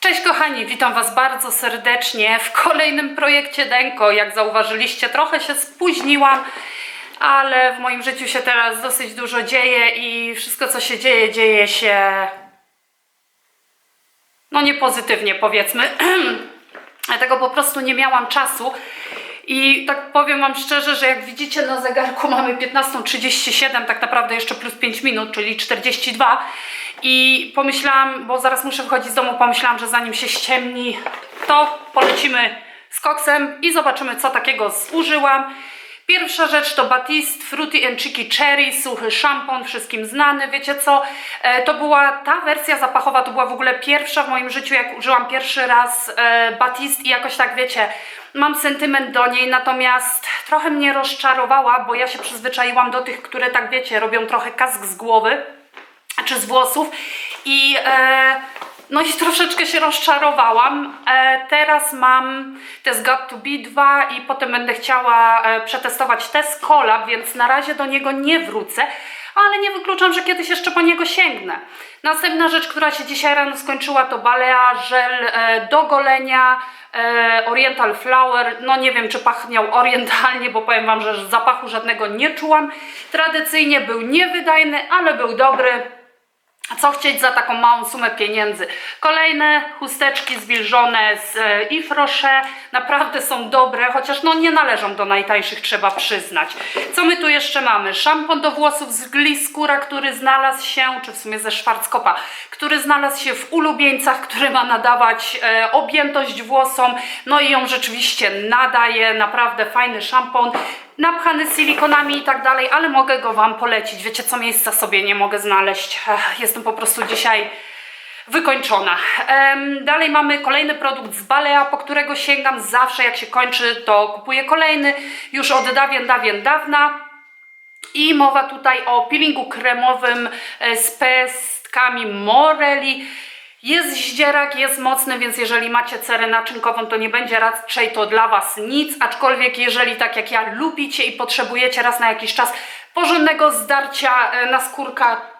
Cześć kochani, witam Was bardzo serdecznie w kolejnym projekcie Denko. Jak zauważyliście, trochę się spóźniłam, ale w moim życiu się teraz dosyć dużo dzieje i wszystko co się dzieje, dzieje się no niepozytywnie powiedzmy. Dlatego po prostu nie miałam czasu. I tak powiem Wam szczerze, że jak widzicie na zegarku mamy 15.37, tak naprawdę jeszcze plus 5 minut, czyli 42. I pomyślałam, bo zaraz muszę wychodzić z domu, pomyślałam, że zanim się ściemni, to polecimy z koksem i zobaczymy, co takiego zużyłam. Pierwsza rzecz to Batiste Fruity and Cherry, suchy szampon, wszystkim znany, wiecie co? E, to była ta wersja zapachowa, to była w ogóle pierwsza w moim życiu, jak użyłam pierwszy raz e, Batiste i jakoś tak, wiecie, mam sentyment do niej, natomiast trochę mnie rozczarowała, bo ja się przyzwyczaiłam do tych, które tak, wiecie, robią trochę kask z głowy czy z włosów i e, no i troszeczkę się rozczarowałam. E, teraz mam test Got to Be 2 i potem będę chciała e, przetestować test Collab, więc na razie do niego nie wrócę, ale nie wykluczam, że kiedyś jeszcze po niego sięgnę. Następna rzecz, która się dzisiaj rano skończyła to Balea żel e, do golenia Oriental Flower. No nie wiem, czy pachniał orientalnie, bo powiem Wam, że zapachu żadnego nie czułam. Tradycyjnie był niewydajny, ale był dobry. Co chcieć za taką małą sumę pieniędzy? Kolejne chusteczki zwilżone z e, Rocher. Naprawdę są dobre, chociaż no nie należą do najtańszych, trzeba przyznać. Co my tu jeszcze mamy? Szampon do włosów z Gliskura, który znalazł się, czy w sumie ze Schwarzkopa, który znalazł się w ulubieńcach, który ma nadawać e, objętość włosom. No i ją rzeczywiście nadaje. Naprawdę fajny szampon napchany silikonami i tak dalej, ale mogę go Wam polecić. Wiecie co, miejsca sobie nie mogę znaleźć. Ech, Jestem po prostu dzisiaj wykończona. Em, dalej mamy kolejny produkt z Balea, po którego sięgam zawsze jak się kończy, to kupuję kolejny. Już od dawien, dawien, dawna. I mowa tutaj o peelingu kremowym e, z pestkami Morelli. Jest zdzierak, jest mocny, więc jeżeli macie cerę naczynkową, to nie będzie raczej to dla Was nic. Aczkolwiek jeżeli tak jak ja lubicie i potrzebujecie raz na jakiś czas porządnego zdarcia e, na skórka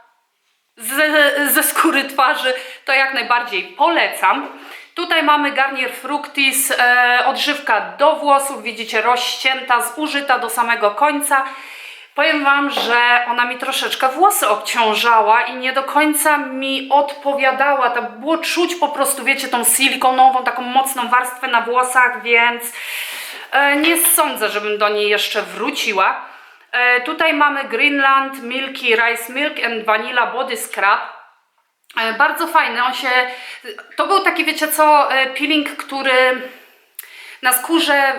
ze, ze skóry twarzy, to jak najbardziej polecam. Tutaj mamy Garnier Fructis, e, odżywka do włosów, widzicie rozcięta, zużyta do samego końca. Powiem Wam, że ona mi troszeczkę włosy obciążała i nie do końca mi odpowiadała. To było czuć po prostu, wiecie, tą silikonową, taką mocną warstwę na włosach, więc e, nie sądzę, żebym do niej jeszcze wróciła. E, tutaj mamy Greenland Milky Rice Milk and Vanilla Body Scrub. E, Bardzo fajny, on się... To był taki, wiecie co, peeling, który na skórze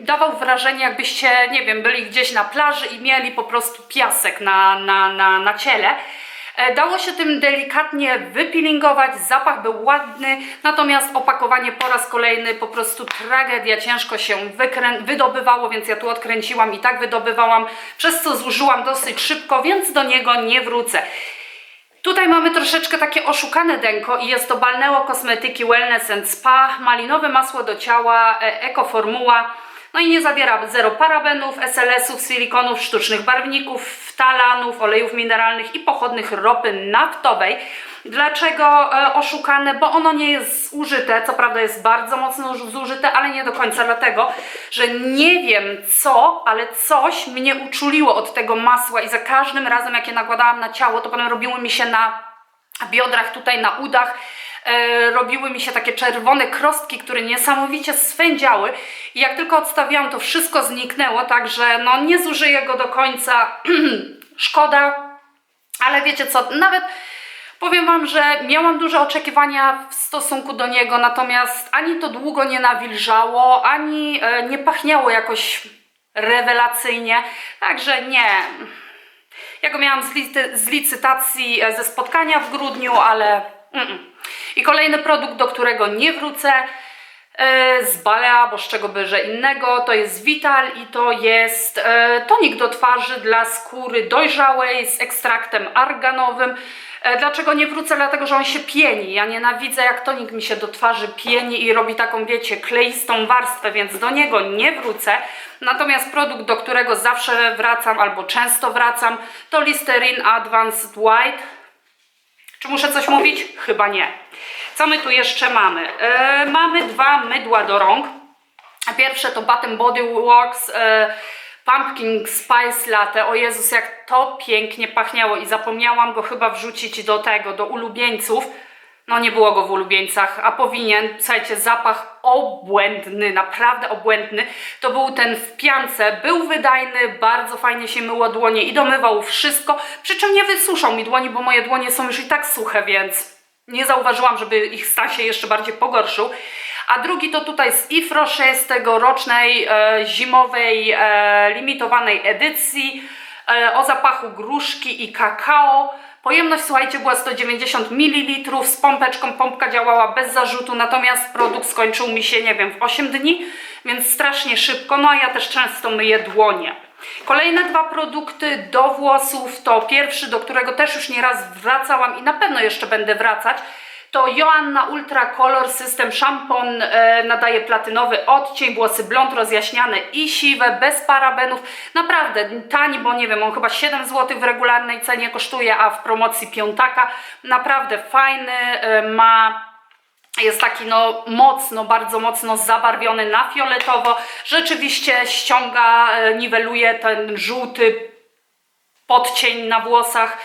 dawał wrażenie, jakbyście, nie wiem, byli gdzieś na plaży i mieli po prostu piasek na, na, na, na ciele. E, Dało się tym delikatnie wypeelingować, zapach był ładny, natomiast opakowanie po raz kolejny po prostu tragedia, ciężko się wydobywało, więc ja tu odkręciłam i tak wydobywałam, przez co zużyłam dosyć szybko, więc do niego nie wrócę. Tutaj mamy troszeczkę takie oszukane denko i jest to Balneo Kosmetyki Wellness and Spa, malinowe masło do ciała, e, ekoformuła. No i nie zawiera zero parabenów, SLS-ów, silikonów, sztucznych barwników, ftalanów, olejów mineralnych i pochodnych ropy naftowej. Dlaczego e, oszukane? Bo ono nie jest zużyte, co prawda jest bardzo mocno zużyte, ale nie do końca dlatego, że nie wiem co, ale coś mnie uczuliło od tego masła i za każdym razem jak je nakładałam na ciało, to potem robiły mi się na biodrach, tutaj na udach, e, robiły mi się takie czerwone krostki, które niesamowicie swędziały. I jak tylko odstawiłam, to wszystko zniknęło, także no nie zużyję go do końca, szkoda, ale wiecie co, nawet powiem Wam, że miałam duże oczekiwania w stosunku do niego, natomiast ani to długo nie nawilżało, ani e, nie pachniało jakoś rewelacyjnie, także nie, ja go miałam z, licy- z licytacji e, ze spotkania w grudniu, ale. Mm-mm. I kolejny produkt, do którego nie wrócę z Balea, bo z czego by że innego, to jest Vital i to jest e, tonik do twarzy dla skóry dojrzałej z ekstraktem arganowym. E, Dlaczego nie wrócę? Dlatego, że on się pieni. Ja nienawidzę, jak tonik mi się do twarzy pieni i robi taką, wiecie, kleistą warstwę, więc do niego nie wrócę. Natomiast produkt, do którego zawsze wracam albo często wracam, to Listerine Advanced White. Czy muszę coś mówić? Chyba nie. Co my tu jeszcze mamy? E, mamy dwa mydła do rąk. Pierwsze to Bath Body Works e, Pumpkin Spice Latte. O Jezus, jak to pięknie pachniało i zapomniałam go chyba wrzucić do tego, do ulubieńców. No nie było go w ulubieńcach, a powinien. Słuchajcie, zapach obłędny, naprawdę obłędny. To był ten w piance, był wydajny, bardzo fajnie się myło dłonie i domywał wszystko. Przy czym nie wysuszał mi dłoni, bo moje dłonie są już i tak suche, więc nie zauważyłam, żeby ich stan się jeszcze bardziej pogorszył. A drugi to tutaj z Rocher z tegorocznej e, zimowej e, limitowanej edycji e, o zapachu gruszki i kakao. Pojemność, słuchajcie, była 190 ml z pompeczką. Pompka działała bez zarzutu, natomiast produkt skończył mi się, nie wiem, w 8 dni, więc strasznie szybko. No a ja też często myję dłonie. Kolejne dwa produkty do włosów to pierwszy, do którego też już nieraz wracałam i na pewno jeszcze będę wracać. To Joanna Ultra Color System Szampon e, nadaje platynowy odcień, włosy blond rozjaśniane i siwe, bez parabenów. Naprawdę tani, bo nie wiem, on chyba 7 zł w regularnej cenie kosztuje, a w promocji piątaka. Naprawdę fajny, e, ma jest taki no mocno, bardzo mocno zabarwiony na fioletowo. Rzeczywiście ściąga, e, niweluje ten żółty podcień na włosach.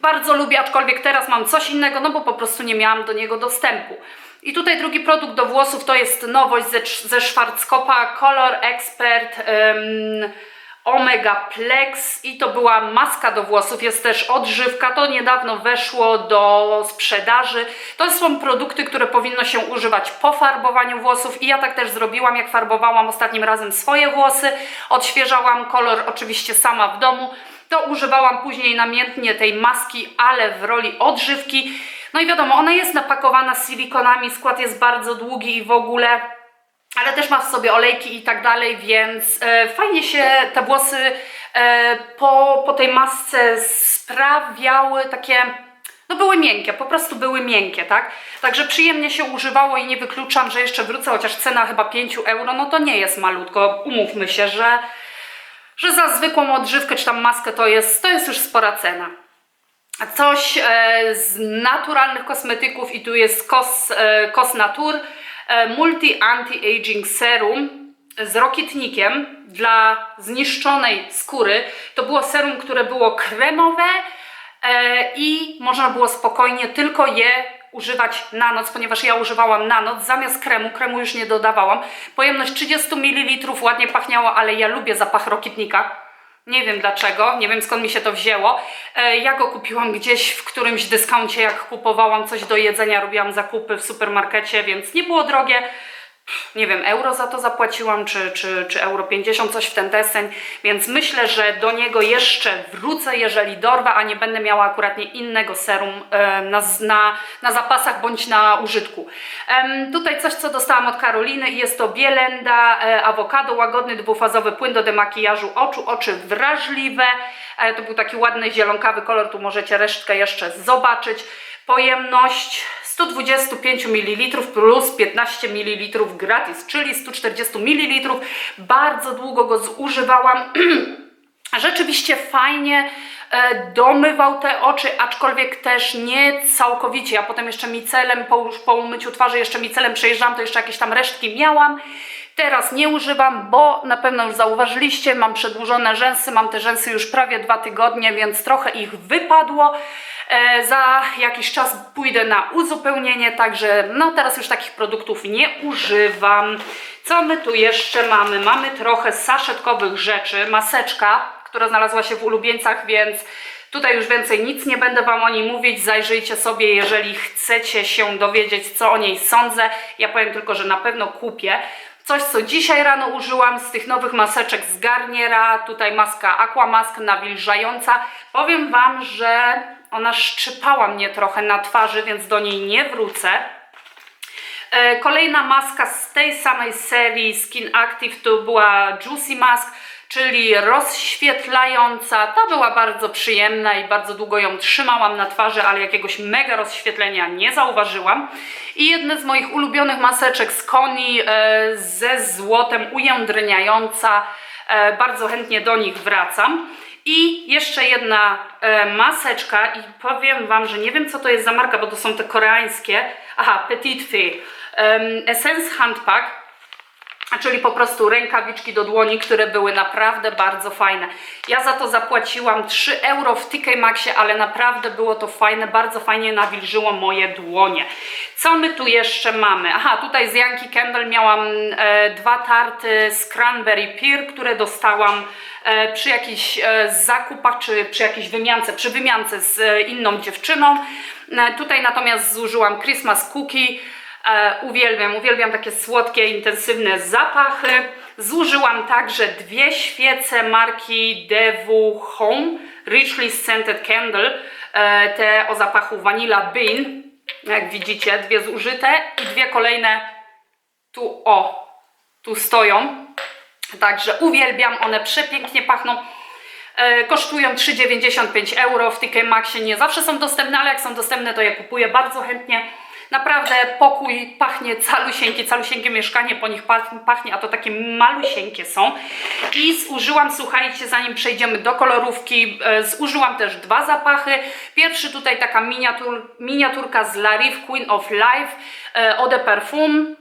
Bardzo lubię, aczkolwiek teraz mam coś innego, no bo po prostu nie miałam do niego dostępu. I tutaj drugi produkt do włosów to jest nowość ze, ze Schwarzkopa Color Expert Omega Plex i to była maska do włosów, jest też odżywka, to niedawno weszło do sprzedaży. To są produkty, które powinno się używać po farbowaniu włosów. I ja tak też zrobiłam, jak farbowałam ostatnim razem swoje włosy, odświeżałam kolor oczywiście sama w domu, to używałam później namiętnie tej maski, ale w roli odżywki. No i wiadomo, ona jest napakowana silikonami, skład jest bardzo długi i w ogóle ale też ma w sobie olejki i tak dalej, więc e, fajnie się te włosy e, po, po tej masce sprawiały takie, no były miękkie, po prostu były miękkie, tak? Także przyjemnie się używało i nie wykluczam, że jeszcze wrócę, chociaż cena chyba 5 euro, no to nie jest malutko, umówmy się, że, że za zwykłą odżywkę czy tam maskę to jest, to jest już spora cena. Coś e, z naturalnych kosmetyków i tu jest Cos, e, Cos Natur, Multi Anti-Aging Serum z rokietnikiem dla zniszczonej skóry. To było serum, które było kremowe e, i można było spokojnie tylko je używać na noc, ponieważ ja używałam na noc zamiast kremu, kremu już nie dodawałam. Pojemność 30 ml, ładnie pachniało, ale ja lubię zapach rokietnika. Nie wiem dlaczego, nie wiem skąd mi się to wzięło. E, ja go kupiłam gdzieś w którymś dyskauncie, jak kupowałam coś do jedzenia, robiłam zakupy w supermarkecie, więc nie było drogie. Nie wiem, euro za to zapłaciłam, czy, czy, czy euro 50, coś w ten deseń, więc myślę, że do niego jeszcze wrócę, jeżeli dorwę, a nie będę miała akurat nie innego serum e, na, na, na zapasach bądź na użytku. Tutaj coś, co dostałam od Karoliny i jest to Bielenda e, Awokado, łagodny dwufazowy płyn do demakijażu oczu, oczy wrażliwe. E, to był taki ładny zielonkawy kolor, tu możecie resztkę jeszcze zobaczyć. Pojemność 125 ml plus 15 ml gratis, czyli 140 ml. Bardzo długo go zużywałam. Rzeczywiście fajnie e, domywał te oczy, aczkolwiek też nie całkowicie. Ja potem jeszcze micelem, po, po umyciu twarzy, jeszcze micelem przejeżdżam, to jeszcze jakieś tam resztki miałam. Teraz nie używam, bo na pewno już zauważyliście, mam przedłużone rzęsy, mam te rzęsy już prawie dwa tygodnie, więc trochę ich wypadło. E, za jakiś czas pójdę na uzupełnienie, także no teraz już takich produktów nie używam. Co my tu jeszcze mamy? Mamy trochę saszetkowych rzeczy, maseczka, która znalazła się w ulubieńcach, więc Tutaj już więcej nic nie będę Wam o niej mówić. Zajrzyjcie sobie, jeżeli chcecie się dowiedzieć, co o niej sądzę. Ja powiem tylko, że na pewno kupię. Coś, co dzisiaj rano użyłam z tych nowych maseczek z Garniera. Tutaj maska Aquamask nawilżająca. Powiem Wam, że ona szczypała mnie trochę na twarzy, więc do niej nie wrócę. E, kolejna maska z tej samej serii Skin Active to była Juicy Mask, czyli rozświetlająca. Ta była bardzo przyjemna i bardzo długo ją trzymałam na twarzy, ale jakiegoś mega rozświetlenia nie zauważyłam. I jedne z moich ulubionych maseczek z Koni e, ze złotem ujędrniająca. E, bardzo chętnie do nich wracam. I jeszcze jedna e, maseczka i powiem Wam, że nie wiem co to jest za marka, bo to są te koreańskie. Aha, Petit Fée. Um, Essence Handpack czyli po prostu rękawiczki do dłoni, które były naprawdę bardzo fajne. Ja za to zapłaciłam 3 euro w TK Maxie, ale naprawdę było to fajne, bardzo fajnie nawilżyło moje dłonie. Co my tu jeszcze mamy? Aha, tutaj z Yankee Candle miałam e, dwa tarty z Cranberry Pear, które dostałam e, przy jakichś e, zakupach, czy przy jakiejś wymiance, przy wymiance z e, inną dziewczyną. E, tutaj natomiast zużyłam Christmas Cookie, uwielbiam, uwielbiam takie słodkie, intensywne zapachy. Zużyłam także dwie świece marki Devu Home Richly Scented Candle, e, te o zapachu Vanilla Bean. Jak widzicie, dwie zużyte i dwie kolejne tu, o, tu stoją. Także uwielbiam, one przepięknie pachną. E, kosztują 3,95 euro w TK Maxie. Nie zawsze są dostępne, ale jak są dostępne, to je kupuję bardzo chętnie. Naprawdę pokój pachnie calusieńkie, calusieńkie mieszkanie po nich pach- pachnie, a to takie malusieńkie są. I zużyłam, słuchajcie, zanim przejdziemy do kolorówki, e, zużyłam też dwa zapachy. Pierwszy tutaj taka miniatur, miniaturka z Larif Queen of Life Eau de Parfum.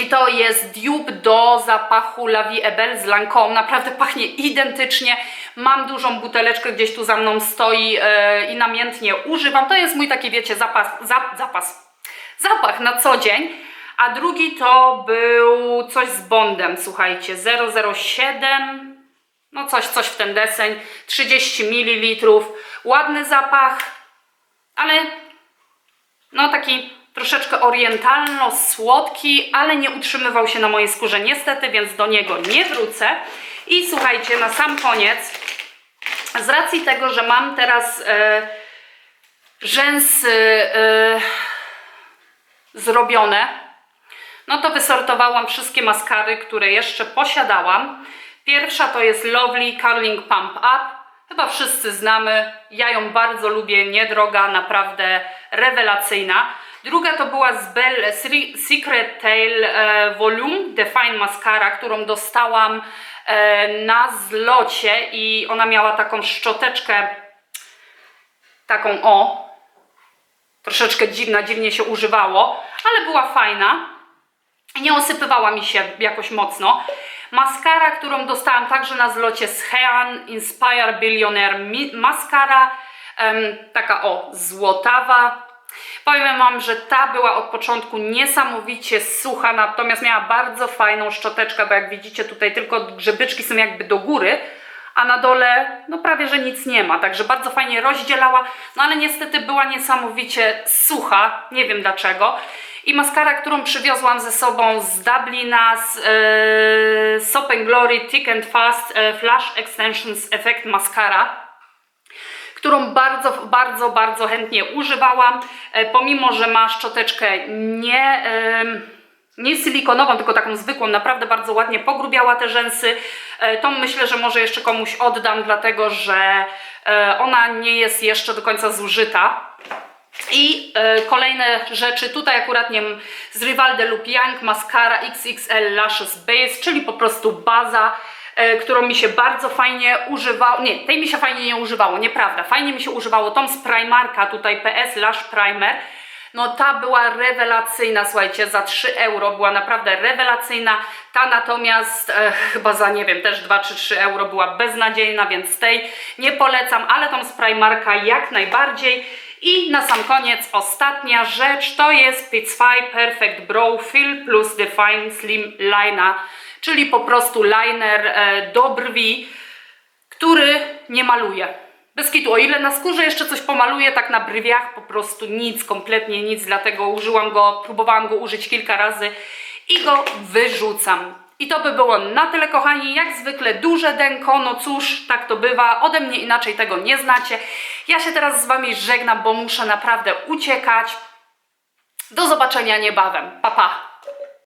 I to jest dupe do zapachu La Vie est Belle z Lancome. Naprawdę pachnie identycznie. Mam dużą buteleczkę, gdzieś tu za mną stoi e, i namiętnie używam. To jest mój taki, wiecie, zapas, zap, zapas, zapach na co dzień. A drugi to był coś z Bondem, słuchajcie, 007, no coś, coś w ten deseń, 30 ml. Ładny zapach, ale no taki troszeczkę orientalno-słodki, ale nie utrzymywał się na mojej skórze niestety, więc do niego nie wrócę. I słuchajcie, na sam koniec, z racji tego, że mam teraz e, rzęsy e, zrobione, no to wysortowałam wszystkie maskary, które jeszcze posiadałam. Pierwsza to jest Lovely Curling Pump Up. Chyba wszyscy znamy. Ja ją bardzo lubię, niedroga, naprawdę rewelacyjna. Druga to była z Bell Sri- Secret Tail e, Volume Define Mascara, którą dostałam e, na zlocie i ona miała taką szczoteczkę, taką o, troszeczkę dziwna, dziwnie się używało, ale była fajna. Nie osypywała mi się jakoś mocno. Maskara, którą dostałam także na zlocie z Hean Inspire Billionaire Mascara. taka o, złotawa. Powiem Wam, że ta była od początku niesamowicie sucha, natomiast miała bardzo fajną szczoteczkę, bo jak widzicie tutaj tylko grzebyczki są jakby do góry, a na dole no prawie, że nic nie ma, także bardzo fajnie rozdzielała, no ale niestety była niesamowicie sucha, nie wiem dlaczego. I maskara, którą przywiozłam ze sobą z Dublina, z e, Soap Glory Thick and Fast e, Flash Extensions Effect Mascara którą bardzo, bardzo, bardzo chętnie używałam, e, pomimo, że ma szczoteczkę nie, nie silikonową, tylko taką zwykłą, naprawdę bardzo ładnie pogrubiała te rzęsy. E, Tą myślę, że może jeszcze komuś oddam, dlatego że e, ona nie jest jeszcze do końca zużyta. I e, kolejne rzeczy, tutaj akurat nie wiem, z Rival de Look Young Mascara XXL Lashes Base, czyli po prostu baza, którą mi się bardzo fajnie używało, nie, tej mi się fajnie nie używało, nieprawda, fajnie mi się używało tą z Primarka, tutaj PS Lash Primer, no ta była rewelacyjna, słuchajcie, za 3 euro była naprawdę rewelacyjna, ta natomiast e, chyba za, nie wiem, też 2 czy 3 euro była beznadziejna, więc tej nie polecam, ale tą z Primarka jak najbardziej. I na sam koniec ostatnia rzecz to jest Pitsfy Perfect Brow Fill plus Define Slim Liner, czyli po prostu liner e, do brwi, który nie maluje. Bez kitu, o ile na skórze jeszcze coś pomaluję, tak na brwiach po prostu nic, kompletnie nic, dlatego użyłam go, próbowałam go użyć kilka razy i go wyrzucam. I to by było na tyle, kochani. Jak zwykle duże denko, no cóż, tak to bywa. Ode mnie inaczej tego nie znacie. Ja się teraz z Wami żegnam, bo muszę naprawdę uciekać. Do zobaczenia niebawem. Pa, pa.